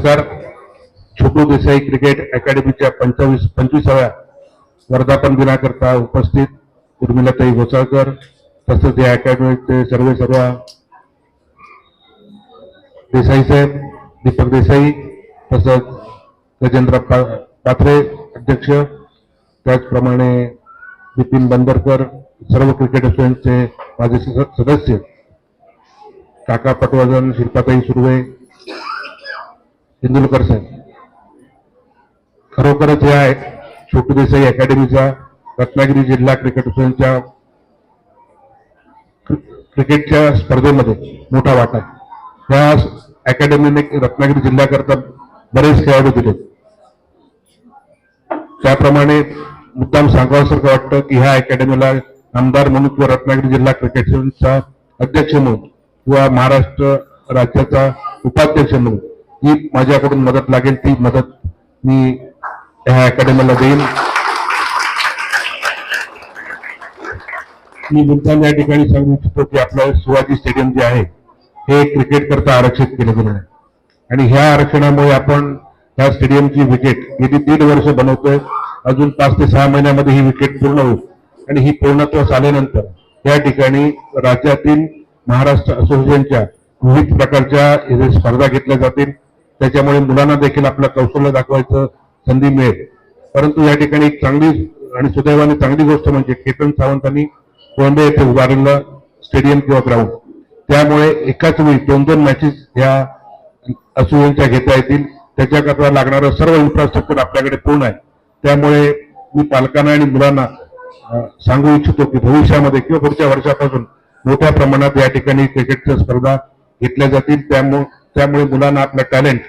पुरस्कार छोटू देसाई क्रिकेट अकॅडमीच्या पंचवीस पंचवीसाव्या वर्धापन दिनाकरता उपस्थित उर्मिलाताई घोसाळकर तसंच या अकॅडमीचे सर्व सर्व देसाई साहेब दीपक देसाई तसंच गजेंद्र पा- अध्यक्ष त्याचप्रमाणे बिपिन बंदरकर सर्व क्रिकेट असोसिएशनचे माझे सदस्य काका पटवर्धन शिल्पाताई सुर्वे इंदुलकर साहेब. खरोखरच या छोटू देसाई अकॅडमीचा रत्नागिरी जिल्हा क्रिकेट असोसिएशनच्या क्रिकेटच्या स्पर्धेमध्ये मोठा वाटा या अकॅडमीने रत्नागिरी जिल्ह्याकरता बरेच खेळाडू दिले त्याप्रमाणे मुद्दाम सांगावासारखं वाटतं की ह्या अकॅडमीला आमदार म्हणून किंवा रत्नागिरी जिल्हा क्रिकेट संघचा अध्यक्ष म्हणून किंवा महाराष्ट्र राज्याचा उपाध्यक्ष म्हणून जी माझ्याकडून मदत लागेल ती मदत मी ह्या अकॅडमीला देईन. मी मुद्दाम या ठिकाणी सांगू इच्छितो की आपलं शिवाजी स्टेडियम जे आहे हे क्रिकेट करता आरक्षित केलं गेलं आहे. आणि ह्या आरक्षणामुळे आपण ह्या स्टेडियमची विकेट गेली दीड वर्ष बनवतोय अजून पाच ते सहा महिन्यामध्ये ही विकेट पूर्ण होईल. आणि ही पूर्णत्वास आल्यानंतर या ठिकाणी राज्यातील महाराष्ट्र असोसिएशनच्या विविध प्रकारच्या स्पर्धा घेतल्या जातील. त्याच्यामुळे मुलांना देखील आपलं कौशल्य दाखवायचं संधी मिळेल. परंतु या ठिकाणी एक चांगली आणि सुदैवाने चांगली गोष्ट म्हणजे केतन सावंतांनी कोंडे येथे उभारलेलं स्टेडियम किंवा ग्राउंड त्यामुळे एकाच वेळी दोन दोन मॅचेस ह्या असोसिएशनच्या घेता येतील. त्याच्याकरता लागणारं सर्व इन्फ्रास्ट्रक्चर आपल्याकडे पूर्ण आहे. त्यामुळे मी पालकांना आणि मुलांना सांगू इच्छितो की भविष्यामध्ये किंवा पुढच्या वर्षापासून मोठ्या प्रमाणात या ठिकाणी क्रिकेटच्या स्पर्धा घेतल्या जातील. त्यामुळे त्यामुळे मुलांना आपलं टॅलेंट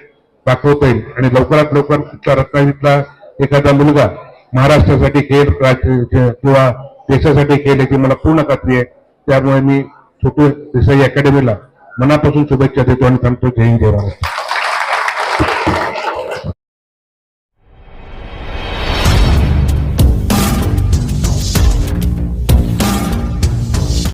दाखवता येईल आणि लवकरात लवकर तिथला रत्नागिरीतला एखादा मुलगा महाराष्ट्रासाठी खेळ किंवा देशासाठी खेळ याची मला पूर्ण खात्री आहे. त्यामुळे मी छोटू देसाई अकॅडमीला मनापासून शुभेच्छा देतो आणि सांगतो जय हिंद जय महाराष्ट्र.